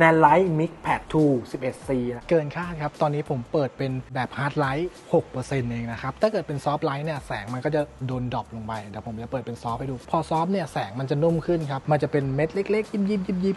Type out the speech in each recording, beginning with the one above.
n a n l i g h t Mix Pad 2 11C นะเกินคาดครับ ตอนนี้ผมเปิดเป็นแบบฮาร์ดไลท์6%เองนะครับ ถ้าเกิดเป็นซอฟต์ไลท์เนี่ย แสงมันก็จะโดนดรอปลงไป เดี๋ยวผมจะเปิดเป็นซอฟให้ดู พอซอฟเนี่ย แสงมันจะนุ่มขึ้นครับ มันจะเป็นเม็ดเล็กๆ ยิบยิบยิบยิบ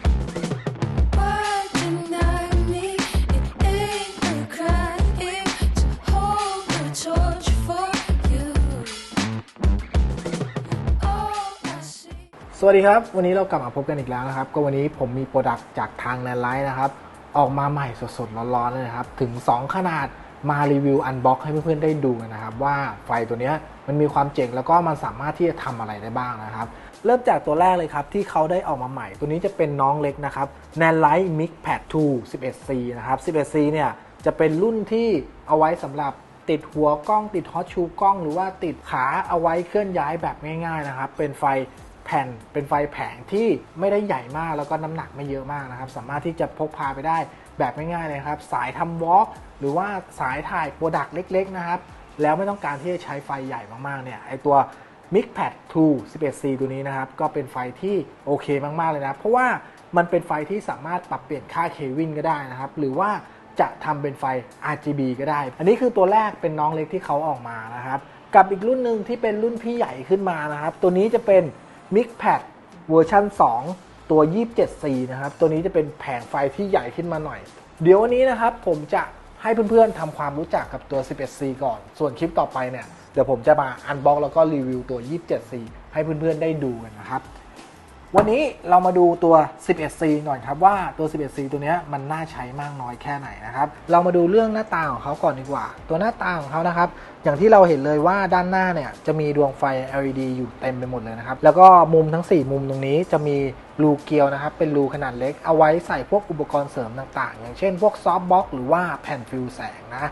วัสดีครับ วันนี้เรากลับมาพบกันอีกแล้วนะครับ ก็วันนี้ผมมีโปรดักต์จากทาง n a n l i g h t นะครับ ออกมาใหม่สดๆร้อนๆเลยนะครับ ถึง 2 ขนาดมารีวิวอันบ็อกให้เพื่อนๆได้ดูกันนะครับ ว่าไฟตัวนี้มันมีความเจ๋งแล้วก็มันสามารถที่จะทำอะไรได้บ้างนะครับ เริ่มจากตัวแรกเลยครับ ที่เขาได้ออกมาใหม่ ตัวนี้จะเป็นน้องเล็กนะครับ n a n l i g h t Mix Pad 2 11C นะครับ 11C เนี่ยจะเป็นรุ่นที่เอาไว้สำหรับติดหัวกล้องติดฮอตชูกล้อง หรือว่าติดขาเอาไว้เคลื่อนย้ายแบบง่าย ๆนะครับ เป็นไฟ แผ่นเป็นไฟแผงที่ไม่ได้ใหญ่มากแล้วก็น้ำหนักไม่เยอะมากนะครับ สามารถที่จะพกพาไปได้แบบง่ายๆเลยครับ สายทำวอล์กหรือว่าสายถ่ายโปรดักต์เล็ก ๆ นะครับ แล้วไม่ต้องการที่จะใช้ไฟใหญ่มากๆเนี่ยไอตัว MixPad 2 11C ตัวนี้นะครับ ก็เป็นไฟที่โอเคมากๆเลยนะ เพราะว่ามันเป็นไฟที่สามารถปรับเปลี่ยนค่าเควินก็ได้นะครับ หรือว่าจะทำเป็นไฟ RGB ก็ได้ อันนี้คือตัวแรกเป็นน้องเล็กที่เขาออกมานะครับ กับอีกรุ่นหนึ่งที่เป็นรุ่นพี่ใหญ่ขึ้นมานะครับ ตัวนี้จะเป็น MixPad เวอร์ชัน2 ตัว 27C นะครับ ตัวนี้จะเป็นแผงไฟที่ใหญ่ขึ้นมาหน่อย เดี๋ยววันนี้นะครับผมจะให้เพื่อนๆทำความรู้จักกับตัว 11C ก่อน ส่วนคลิปต่อไปเนี่ย เดี๋ยวผมจะมาอันบ็อกแล้วก็รีวิวตัว 27C ให้เพื่อนๆได้ดูกันนะครับ วันนี้เรามาดูตัว 11C ก่อนครับว่าตัว 11C ตัวนี้มันน่าใช้มากน้อยแค่ไหนนะครับ เรามาดูเรื่องหน้าตาของเขาก่อนดีกว่า ตัวหน้าตาของเขานะครับ อย่างที่เราเห็นเลยว่าด้านหน้าเนี่ยจะมีดวงไฟ LED อยู่เต็มไปหมดเลยนะครับ แล้วก็มุมทั้ง 4 มุมตรงนี้จะมีรูเกลียวนะครับ เป็นรูขนาดเล็ก เอาไว้ใส่พวกอุปกรณ์เสริมต่าง ๆ อย่างเช่นพวกซอฟต์บ็อกหรือว่าแผ่นฟิวแสงนะ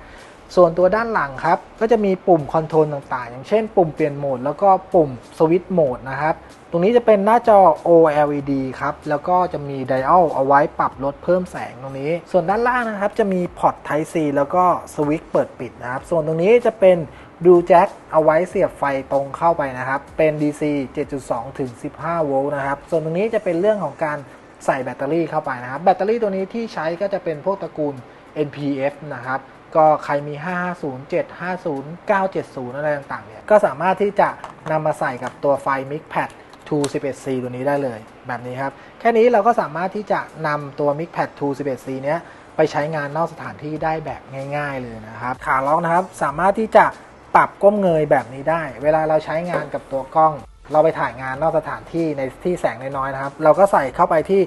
ส่วนตัวด้านหลังครับ ก็จะมีปุ่มคอนโทรลต่างๆ อย่างเช่นปุ่มเปลี่ยนโหมดแล้วก็ปุ่มสวิตช์โหมดนะครับ ตรงนี้จะเป็นหน้าจอ OLED ครับ แล้วก็จะมีไดอัลเอาไว้ปรับลดเพิ่มแสงตรงนี้ ส่วนด้านล่างนะครับ จะมีพอร์ต Type C แล้วก็สวิตช์เปิดปิดนะครับ ส่วนตรงนี้จะเป็นดูแจ็คเอาไว้เสียบไฟตรงเข้าไปนะครับ เป็น DC 7.2 ถึง 15 โวลต์นะครับ ส่วนตรงนี้จะเป็นเรื่องของการใส่แบตเตอรี่เข้าไปนะครับ แบตเตอรี่ตัวนี้ที่ใช้ก็จะเป็นพวกตระกูล NPF นะครับ ก็ใครมี 550 750 970 อะไรต่างๆ เนี่ย ก็สามารถที่จะนำมาใส่กับตัวไฟ MixPad 211C ตัวนี้ได้เลยแบบนี้ครับ แค่นี้เราก็สามารถที่จะนำตัว MixPad 211C เนี้ยไปใช้งานนอกสถานที่ได้แบบง่าย ๆ เลยนะครับ ขาล็อกนะครับสามารถที่จะปรับก้มเงยแบบนี้ได้ เวลาเราใช้งานกับตัวกล้อง เราไปถ่ายงานนอกสถานที่ในที่แสงน้อยๆนะครับ เราก็ใส่เข้าไปที่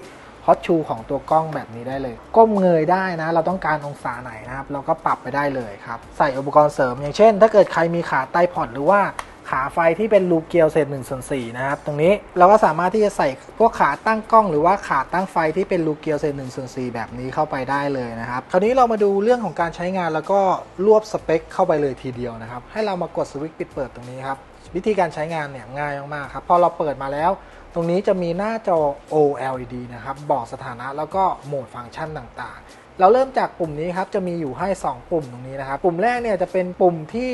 ฮอตชูของตัวกล้องแบบนี้ได้เลย ก้มเงยได้นะ เราต้องการองศาไหนนะครับ เราก็ปรับไปได้เลยครับ ใส่อุปกรณ์เสริม อย่างเช่น ถ้าเกิดใครมีขาใต้พอร์ตหรือว่า ขาไฟที่เป็นลูเกลียวเศษ1ส่วน4นะครับ ตรงนี้เราก็สามารถที่จะใส่พวกขาตั้งกล้องหรือว่าขาตั้งไฟที่เป็นลูเกลียวเศษ1ส่วน4แบบนี้เข้าไปได้เลยนะครับ คราวนี้เรามาดูเรื่องของการใช้งานแล้วก็รวบสเปคเข้าไปเลยทีเดียวนะครับ ให้เรามากดสวิตช์ปิดเปิดตรงนี้ครับ วิธีการใช้งานเนี่ยง่ายมากๆครับ พอเราเปิดมาแล้ว ตรงนี้จะมีหน้าจอ OLED นะครับ บอกสถานะแล้วก็โหมดฟังก์ชันต่างๆ เราเริ่มจากปุ่มนี้ครับจะมีอยู่ให้ 2 ปุ่มตรงนี้นะครับ ปุ่มแรกเนี่ยจะเป็นปุ่มที่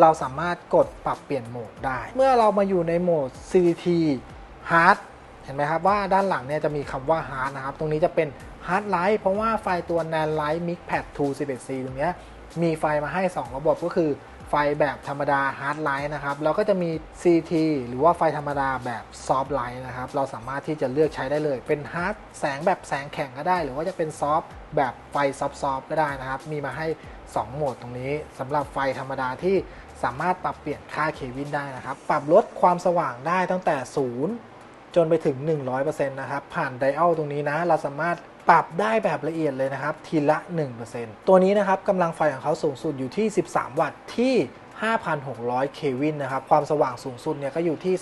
เราสามารถกดปรับเปลี่ยนโหมดได้ เมื่อเรามาอยู่ในโหมด CDT Hard เห็นไหมครับว่าด้านหลังเนี่ยจะมีคำว่า Hard นะครับ ตรงนี้จะเป็น Hard Light เพราะว่าไฟตัว NAND Light MixPad 2 11C ตรงนี้มีไฟมาให้ 2 ระบบก็คือ ไฟแบบธรรมดา Hard Light นะครับแล้วก็จะมี CT หรือว่าไฟธรรมดาแบบ Soft Light นะครับเราสามารถที่จะเลือกใช้ได้เลย เป็น Hard แสงแบบแสงแข็งก็ได้ หรือว่าจะเป็น Soft แบบไฟ Soft ๆก็ได้นะครับ มีมาให้ 2 โหมดตรงนี้สำหรับไฟธรรมดาที่สามารถปรับเปลี่ยนค่าเควินได้นะครับ ปรับลดความสว่างได้ตั้งแต่ 0 จนไปถึง 100%นะครับ ผ่านไดอัลตรงนี้นะ เราสามารถ ปรับได้แบบละเอียดเลยนะครับ ทีละ 1%ตัวนี้นะครับกำลังไฟของเขาสูงสุดอยู่ที่ 13 วัตต์ที่ 5,600 เควินนะครับ ความสว่างสูงสุดเนี่ยก็อยู่ที่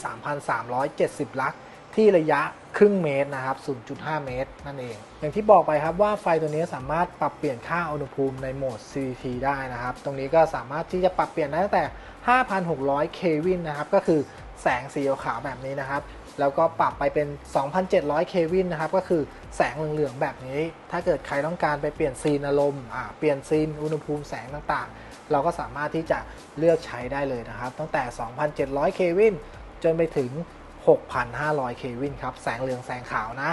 3,370 ลัก ที่ระยะครึ่งเมตรนะครับ 0.5 เมตร นั่นเอง อย่างที่บอกไปครับว่าไฟตัวนี้สามารถปรับเปลี่ยนค่าอุณหภูมิในโหมด CT ได้นะครับ ตรงนี้ก็สามารถที่จะปรับเปลี่ยนได้ตั้งแต่ 5,600เควินนะครับ ก็คือแสงสีขาวแบบนี้นะครับ แล้วก็ปรับไปเป็น 2,700เควินนะครับ ก็คือแสงเหลืองๆแบบนี้ ถ้าเกิดใครต้องการไปเปลี่ยนซีนอารมณ์อ่าเปลี่ยนซีนอุณหภูมิแสงต่างๆ เราก็สามารถที่จะเลือกใช้ได้เลยนะครับ ตั้งแต่ 2,700เควินจนไปถึง 6,500 เควินครับ แสงเหลืองแสงขาวนะ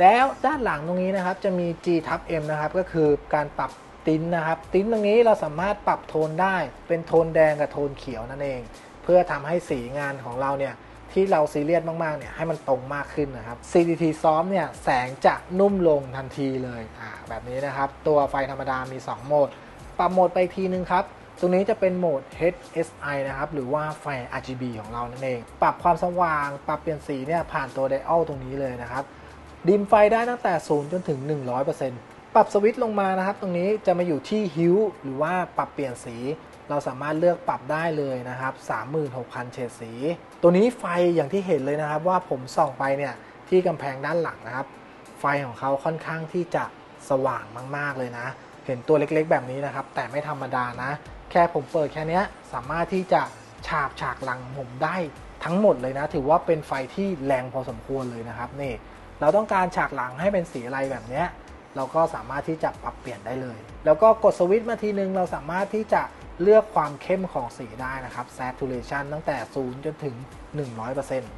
แล้วด้านหลังตรงนี้นะครับ จะมี G ทับ M นะครับ ก็คือการปรับติ้นนะครับ ติ้นตรงนี้เราสามารถปรับโทนได้ เป็นโทนแดงกับโทนเขียวนั่นเอง เพื่อทำให้สีงานของเราเนี่ยที่เราซีเรียสมาก ๆ เนี่ยให้มันตรงมากขึ้นนะครับ CDT Soft เนี่ยแสงจะนุ่มลงทันทีเลยอ่าแบบนี้นะครับ ตัวไฟธรรมดามี 2 โหมด ปรับโหมดไปทีนึงครับ ตรงนี้จะเป็นโหมด HSI นะครับ หรือว่าไฟ RGB ของเรานั่นเอง ปรับความสว่าง ปรับเปลี่ยนสีเนี่ยผ่านตัวไดอัลตรงนี้เลยนะครับ ดิมไฟได้ตั้งแต่ 0 จนถึง 100%ปรับสวิตช์ลงมานะครับ ตรงนี้จะมาอยู่ที่ฮิวหรือว่าปรับเปลี่ยนสี เราสามารถเลือกปรับได้เลยนะครับ 36,000 เฉดสี ตัวนี้ไฟอย่างที่เห็นเลยนะครับว่าผมส่องไปเนี่ยที่กำแพงด้านหลังนะครับ ไฟของเขาค่อนข้างที่จะสว่างมาก ๆ เลยนะ เห็นตัวเล็กๆ แบบนี้นะครับ แต่ไม่ธรรมดานะ แค่ผมเปิดแค่นี้สามารถที่จะฉาบฉากหลังผมได้ทั้งหมดเลยนะ ถือว่าเป็นไฟที่แรงพอสมควรเลยนะครับนี่เราต้องการฉากหลังให้เป็นสีอะไรแบบนี้เราก็สามารถที่จะปรับเปลี่ยนได้เลย แล้วก็กดสวิตช์มาทีนึงเราสามารถที่จะเลือกความเข้มของสีได้นะครับ saturation ตั้งแต่ 0 จนถึง 100%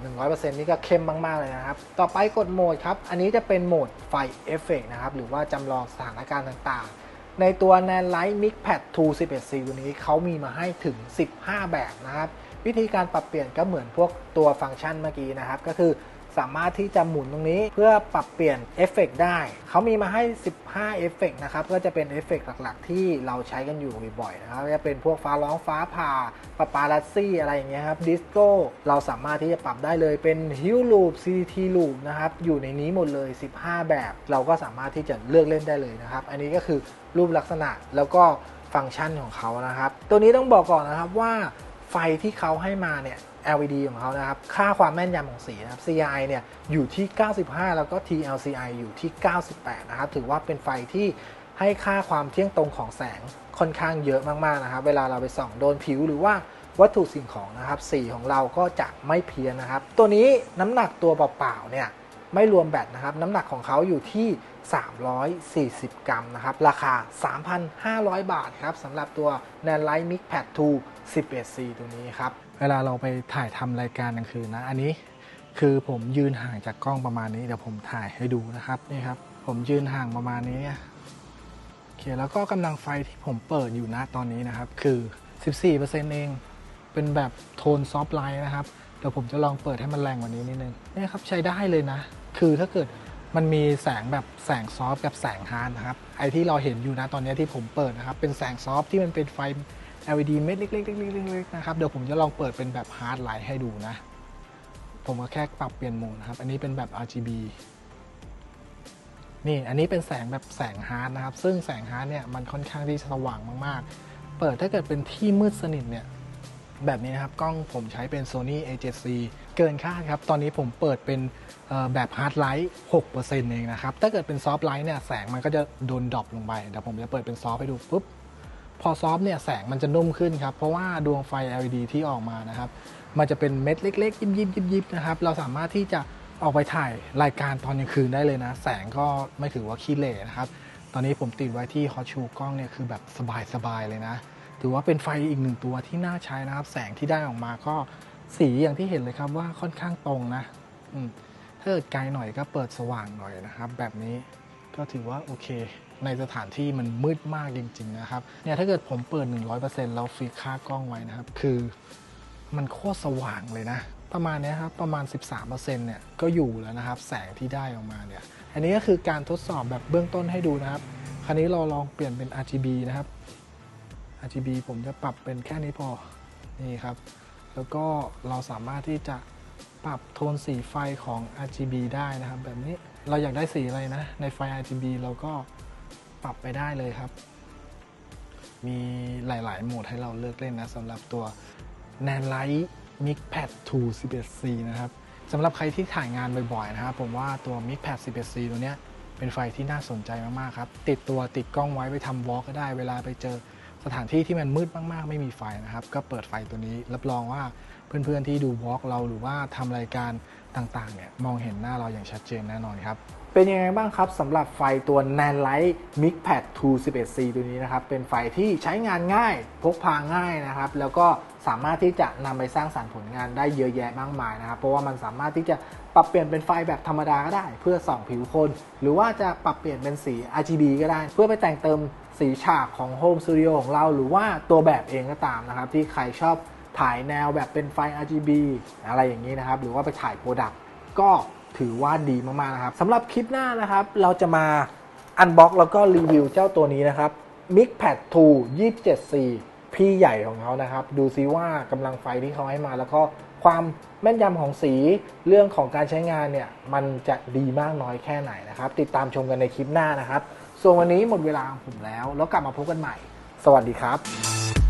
100%นี่ก็เข้มมาก ๆ เลยนะครับ ต่อไปกดโหมดครับ อันนี้จะเป็นโหมดไฟเอฟเฟกนะครับ หรือว่าจำลองสถานการณ์ต่างๆ ในตัว n a n Light Mix Pad 2 11C ตัวนี้เขามีมาให้ถึง 15 แบบนะครับ วิธีการปรับเปลี่ยนก็เหมือนพวกตัวฟังก์ชันเมื่อกี้นะครับ ก็คือ สามารถที่จะหมุนตรงนี้เพื่อปรับเปลี่ยนเอฟเฟกได้ เขามีมาให้ 15เอฟเฟกนะครับ ก็จะเป็นเอฟเฟกหลักๆ ที่เราใช้กันอยู่บ่อยๆนะครับ จะเป็นพวกฟ้าร้องฟ้าผ่าปาปาลัสซี่อะไรอย่างเงี้ยครับ ดิสโก้ เราสามารถที่จะปรับได้เลย เป็นฮิลลูป CT ลูปนะครับ อยู่ในนี้หมดเลย 15 แบบ เราก็สามารถที่จะเลือกเล่นได้เลยนะครับ อันนี้ก็คือรูปลักษณะแล้วก็ฟังก์ชันของเขานะครับ ตัวนี้ต้องบอกก่อนนะครับว่า ไฟที่เขาให้มาเนี่ย LED ของเขานะครับ ค่าความแม่นยำของสีนะครับ CI เนี่ยอยู่ที่ 95 แล้วก็ TLCI อยู่ที่ 98 นะครับ ถือว่าเป็นไฟที่ให้ค่าความเที่ยงตรงของแสงค่อนข้างเยอะมากๆนะครับ เวลาเราไปส่องโดนผิวหรือว่าวัตถุสิ่งของนะครับ สีของเราก็จะไม่เพี้ยนนะครับ ตัวนี้น้ำหนักตัวเปล่าๆเนี่ย ไม่รวมแบตนะครับน้ำหนักของเขาอยู่ที่ 340 กรัมนะครับ ราคา 3,500 บาทครับสำหรับตัว n a n Light Mix Pad 2 11C ตัวนี้ครับ เวลาเราไปถ่ายทำรายการกลางคืนนะ อันนี้คือผมยืนห่างจากกล้องประมาณนี้ เดี๋ยวผมถ่ายให้ดูนะครับนี่ครับ ผมยืนห่างประมาณนี้เนี่ยโอเคแล้วก็กำลังไฟที่ผมเปิดอยู่นะตอนนี้นะครับ คือ 14%เองเป็นแบบโทนซอฟต์ไลท์นะครับเดี๋ยวผมจะลองเปิดให้มันแรงกว่านี้นิดนึงนี่ครับใช้ได้เลยนะ คือถ้าเกิดมันมีแสงแบบแสงซอฟต์กับแสงฮาร์ดนะครับ ไอที่เราเห็นอยู่นะตอนนี้ที่ผมเปิดนะครับ เป็นแสงซอฟต์ที่มันเป็นไฟ LED เม็ดเล็กๆๆๆๆนะครับ เดี๋ยวผมจะลองเปิดเป็นแบบฮาร์ดไลท์ให้ดูนะ ผมก็แค่ปรับเปลี่ยนโหมดนะครับ อันนี้เป็นแบบ RGB นี่ อันนี้เป็นแสงแบบแสงฮาร์ดนะครับ ซึ่งแสงฮาร์ดเนี่ยมันค่อนข้างที่จะสว่างมากๆ เปิดถ้าเกิดเป็นที่มืดสนิทเนี่ย แบบนี้นะครับ กล้องผมใช้เป็น Sony A7C เกินคาดครับ ตอนนี้ผมเปิดเป็นแบบฮาร์ดไลท์6%เองนะครับ ถ้าเกิดเป็นซอฟต์ไลท์เนี่ยแสงมันก็จะโดนดรอปลงไปเดี๋ยวผมจะเปิดเป็นซอฟต์ให้ดูปุ๊บพอซอฟต์เนี่ยแสงมันจะนุ่มขึ้นครับ เพราะว่าดวงไฟ LED ที่ออกมานะครับ มันจะเป็นเม็ดเล็ก ๆ ยิบยิบยิบยิบนะครับ เราสามารถที่จะออกไปถ่ายรายการตอนกลางคืนได้เลยนะ แสงก็ไม่ถือว่าขี้เหร่นะครับ ตอนนี้ผมติดไว้ที่ฮอชูกล้องเนี่ยคือแบบสบายๆเลยนะ ถือว่าเป็นไฟอีกหนึ่งตัวที่น่าใช้นะครับ แสงที่ได้ออกมาก็สีอย่างที่เห็นเลยครับว่าค่อนข้างตรงนะถ้าเกิดไกลหน่อยก็เปิดสว่างหน่อยนะครับ แบบนี้ก็ถือว่าโอเค ในสถานที่มันมืดมากจริง ๆ นะครับเนี่ยถ้าเกิดผมเปิด 100%แล้วฟิกค่ากล้องไว้นะครับ คือมันโคตรสว่างเลยนะ ประมาณนี้ครับประมาณ 13%เนี่ยก็อยู่แล้วนะครับ แสงที่ได้ออกมาเนี่ยอันนี้ก็คือการทดสอบแบบเบื้องต้นให้ดูนะครับ คราวนี้เราลองเปลี่ยนเป็น RGB นะครับ RGB ผมจะปรับเป็นแค่นี้พอ นี่ครับ แล้วก็เราสามารถที่จะปรับโทนสีไฟของ RGB ได้นะครับ แบบนี้ เราอยากได้สีอะไรนะ ในไฟ RGB เราก็ปรับไปได้เลยครับ มีหลาย ๆ โหมดให้เราเลือกเล่นนะสำหรับตัว n a n Light Mix Pad 2 11C นะครับสำหรับใครที่ถ่ายงานบ่อย ๆ นะครับ ผมว่าตัว Mix Pad 11C ตัวเนี้ยเป็นไฟที่น่าสนใจมาก ๆ ครับ ติดตัวติดกล้องไว้ไปทำวอล์กก็ได้เวลาไปเจอ สถานที่ที่มันมืดมากๆ ไม่มีไฟนะครับ ก็เปิดไฟตัวนี้รับรองว่าเพื่อนๆที่ดูวอล์กเราหรือว่าทำรายการต่างๆเนี่ยมองเห็นหน้าเราอย่างชัดเจนแน่นอนครับ เป็นยังไงบ้างครับสำหรับไฟตัว Nan Light Mix Pad 2 11C ตัวนี้นะครับ เป็นไฟที่ใช้งานง่าย พกพาง่ายนะครับ แล้วก็สามารถที่จะนำไปสร้างสรรค์ผลงานได้เยอะแยะมากมายนะครับ เพราะว่ามันสามารถที่จะปรับเปลี่ยนเป็นไฟแบบธรรมดาก็ได้ เพื่อส่องผิวคน หรือว่าจะปรับเปลี่ยนเป็นสี RGB ก็ได้ เพื่อไปแต่งเติม สีฉากของ Home Studio ของเรา หรือว่าตัวแบบเองก็ตามนะครับ ที่ใครชอบถ่ายแนวแบบเป็นไฟ RGB อะไรอย่างนี้นะครับ หรือว่าไปถ่ายโปรดักต์ก็ถือว่าดีมากๆนะครับสำหรับคลิปหน้านะครับ เราจะมาอันบ็อกแล้วก็รีวิวเจ้าตัวนี้นะครับ MixPad 2 27C พี่ใหญ่ของเขานะครับ ดูซิว่ากำลังไฟที่เขาให้มา แล้วก็ความแม่นยำของสีเรื่องของการใช้งานเนี่ย มันจะดีมากน้อยแค่ไหนนะครับ ติดตามชมกันในคลิปหน้านะครับ ส่วนวันนี้หมดเวลาของผมแล้ว แล้วกลับมาพบกันใหม่ สวัสดีครับ